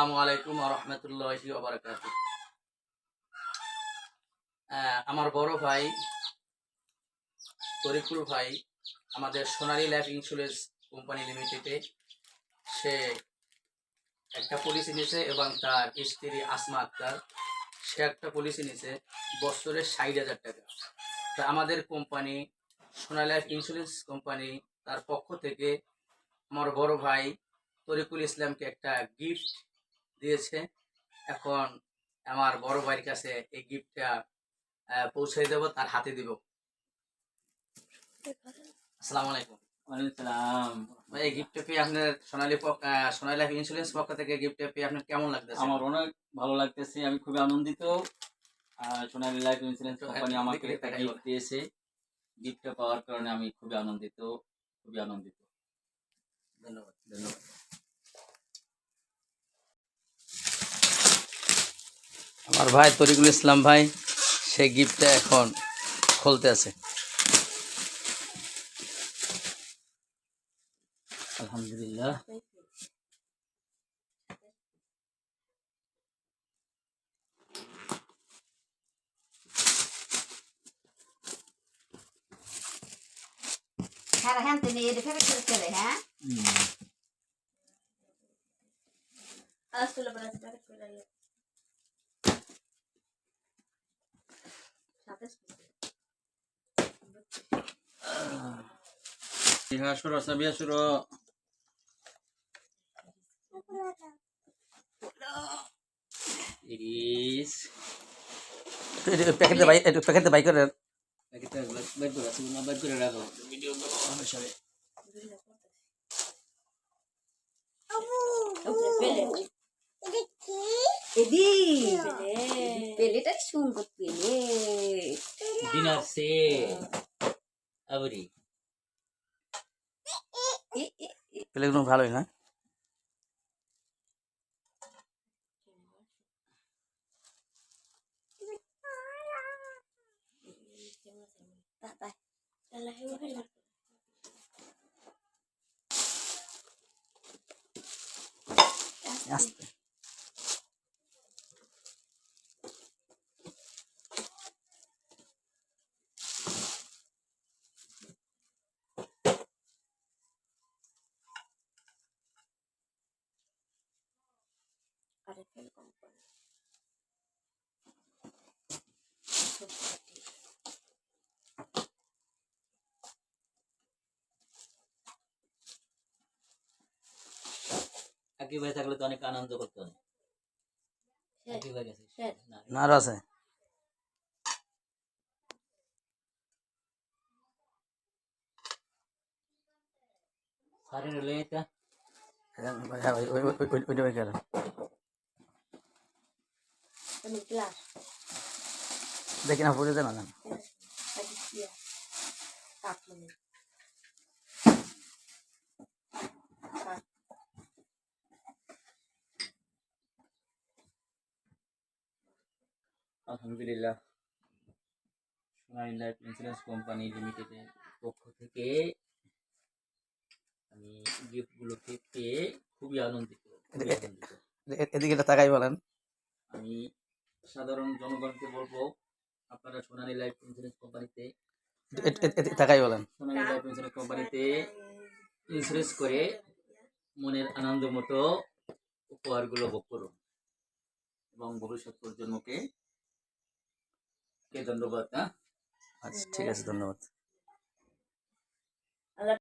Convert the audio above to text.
আসসালামু আলাইকুম রহমতুল্লাহি ওবরাকাত আমার বড় ভাই তরিকুল ভাই, আমাদের সোনালী লাইফ ইন্স্যুরেন্স কোম্পানি লিমিটেডে সে একটা পলিসি নিয়েছে এবং তার স্ত্রী আসমা আক্তার, সে একটা পলিসি নিয়েছে, বছরে ষাট হাজার টাকা। তা আমাদের company, Sonali life insurance company, তার পক্ষ থেকে আমার বড় ভাই তরিকুল ইসলামকে একটা গিফট দিয়েছে। এখন আমার বড় ভাইয়ের কাছে এই গিফটটা পৌঁছে দেব তার হাতে দিব। আসসালামু। আলাইকুম এই গিফটটা পেয়ে আপনার সোনালী সোনালী লাইফ ইন্স্যুরেন্স পক্ষ থেকে গিফটটা পেয়ে আপনার কেমন লাগতেছে? আমার অনেক ভালো লাগতেছে আমি খুবই আনন্দিত। আর সোনালী লাইফ ইন্স্যুরেন্স কোম্পানি আমাকে একটা গিফট। দিয়েছে। গিফটটা পাওয়ার কারণে আমি খুবই আনন্দিত খুবই আনন্দিত। ধন্যবাদ। ধন্যবাদ। আমার ভাই তরিকুল ইসলাম ভাই সে গিফটটা এখন খুলতে আছে। আলহামদুলিল্লাহ। হ্যাঁ হ্যাঁ তুমি এটা ফেভারিট করে হ্যাঁ। আসলে বলা যেটা বাই Edi. Pele tak sungguh pele. Dinner সে আবরি Eh eh eh. প্লেগুলো ভালোই না Tak tak. আস্তে Pele kompon. একই ভাই থাকলে তো অনেক আনন্দ করতে হয় একই ভাই গেছে। না না আছে এটা হ্যাঁ ভাই ওই ওই ওই ওইটা বাই করেন Ini gelas. দেখি না পড়ে দেন না. আলহামদুলিল্লাহ সোনালী লাইফ ইন্স্যুরেন্স কোম্পানি লিমিটেডের পক্ষ থেকে আমি গিফটগুলোকে পেয়ে খুবই আনন্দিত এদিকে- তাকাই বলেন। আমি সাধারণ জনগণকে বলব আপনারা সোনালী লাইফ ইন্স্যুরেন্স কোম্পানিতে তাকাই বলেন। সোনালী লাইফ ইন্স্যুরেন্স কোম্পানিতে ইন্স্যুরেন্স করে মনের আনন্দ মতো উপহারগুলো ভোগ করুন। এবং ভবিষ্যৎ প্রজন্মকে কে ধন্যবাদ হ্যাঁ? আচ্ছা ঠিক আছে ধন্যবাদ।